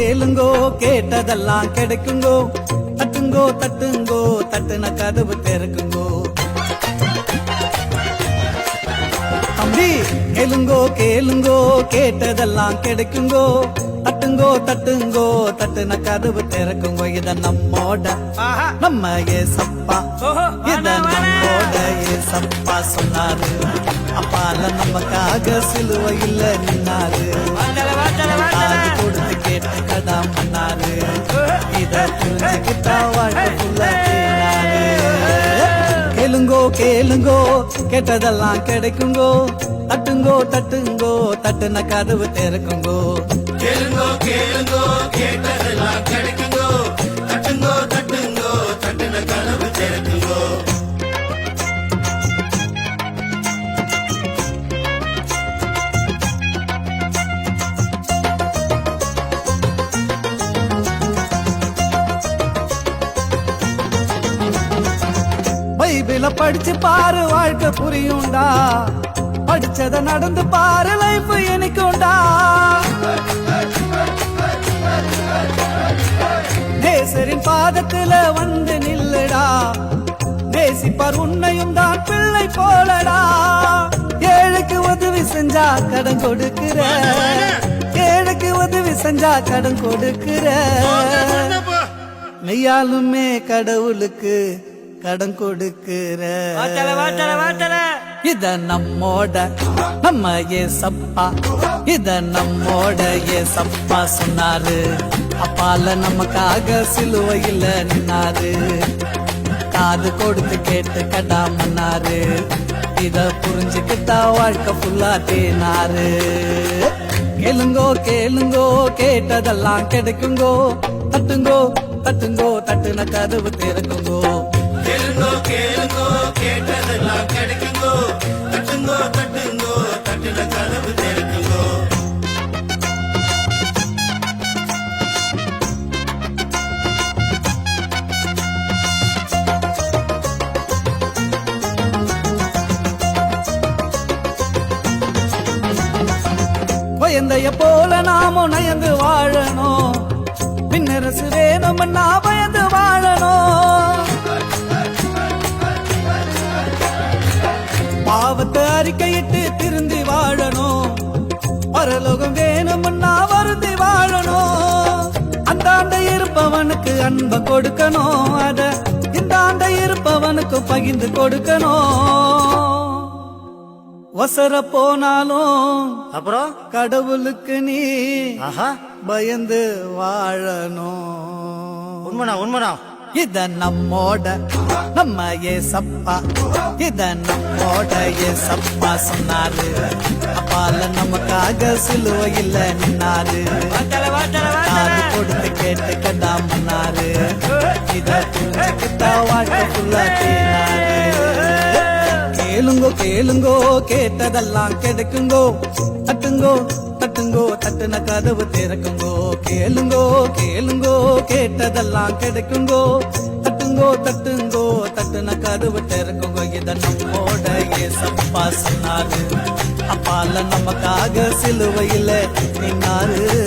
கேளுங்கோ கேட்டதெல்லாம் கிடைக்குங்கோ. தட்டுங்கோ தட்டுங்கோ தட்டுன கதவு திறக்குங்கோ. தம்பி கேளுங்கோ கேளுங்கோ கேட்டதெல்லாம் கிடைக்குங்கோ. தட்டுங்கோ தட்டுங்கோ தட்டுன கதவு திறக்குங்கோ. இத நம்மோட நம்ம ஏசப்பா. ஓஹோ, இத. நம்மோட ஏசப்பா சொன்னாரு. அப்பால நமக்காக சிலுவையில் நின்னாரு. வாத்தல பண்ணாரு இத புரிஞ்சுக்கிட்டா வாழ்க்கைக்குள்ள தேனாரு கேளுங்கோ கேளுங்கோ கேட்டதெல்லாம் கிடைக்குங்கோ. தட்டுங்கோ தட்டுங்கோ தட்டுன கதவு திறக்குங்கோ. கேளுங்கோ கேளுங்கோ கேட்டதெல்லாம் பைபிள படிச்சு பாரு வாழ்க்கை புரியும்டா. படிச்சத நடந்து பாரு லைஃப் எனக்குண்டா நேசரின் பாதத்துல வந்து நில்லுடா. நேசிப்பார் உன்னையும் தான் பிள்ளை போலடா. ஏழைக்கு உதவி செஞ்சா கடன் கொடுக்கிற. ஏழைக்கு உதவி செஞ்சா கடன் கொடுக்கிற. மெய்யாலுமே கடவுளுக்கு கடன் கொடுக்கிற. இத நம்மோட நம்ம ஏசப்பா. இத நம்மோட ஏசப்பா சொன்னாரு. அப்பால நமக்காக சிலுவையில் நின்னாரு. காது கொடுத்து கேட்டு கடாமன்னாரு இத புரிஞ்சுக்கிட்டா வாழ்க்கை ஃபுல்லா தேனாரு. கேளுங்கோ கேளுங்கோ கேட்டதெல்லாம் கிடைக்குங்கோ. தட்டுங்கோ தட்டுங்கோ தட்டுன கதவு திறக்குங்கோ. கேளுங்கோ கேளுங்கோ கேட்டதெல்லாம் கிடைக்குங்கோ. தட்டுங்கோ தட்டுங்கோ தட்டுன கதவு திறக்குங்கோ. பயந்தைய போல நாமும் நயந்து வாழணும். பின்னரசு வேணும்னா பயந்து வாழணும். பாவத்தை அறிக்கையிட்டு திருந்தி வாழணும். பரலோகம் வேணும்னா வருந்தி வாழணும். அந்த ஆண்ட இருப்பவனுக்கு அன்பை கொடுக்கணும். அத இந்த ஆண்ட இருப்பவனுக்கு பகிர்ந்து கொடுக்கணும். வசர போனாலும் அப்புறம்? கடவுளுக்கு நீ ஆஹா. பயந்து வாழணும். உண்மைண்ணா உண்மைண்ணா. இத நம்மோட நம்ம ஏசப்பா. இத நம்மோட ஏசப்பா சொன்னாரு. அப்பால நமக்காக சிலுவ இல்ல நின்னாரு. காது கொடுத்து கேட்டு கடாமன்னாரு இத புரிஞ்சுக்கிட்டா வாழ்க்கைக்குள்ள தீனாரு கேளுங்கோ கேளுங்கோ கேட்டதெல்லாம் கிடைக்குங்கோ தட்டுங்கோ. தட்டுங்கோ தட்டுன கதவு திறக்குங்கோ கேளுங்கோ கேளுங்கோ கேட்டதெல்லாம் கிடைக்குங்கோ. தட்டுங்கோ தட்டுங்கோ தட்டுன கதவு திறக்குங்கோ இத நம்மோட ஏசப்பா சொன்னாரு. அப்பால நமக்காக சிலுவையில நின்னாரு.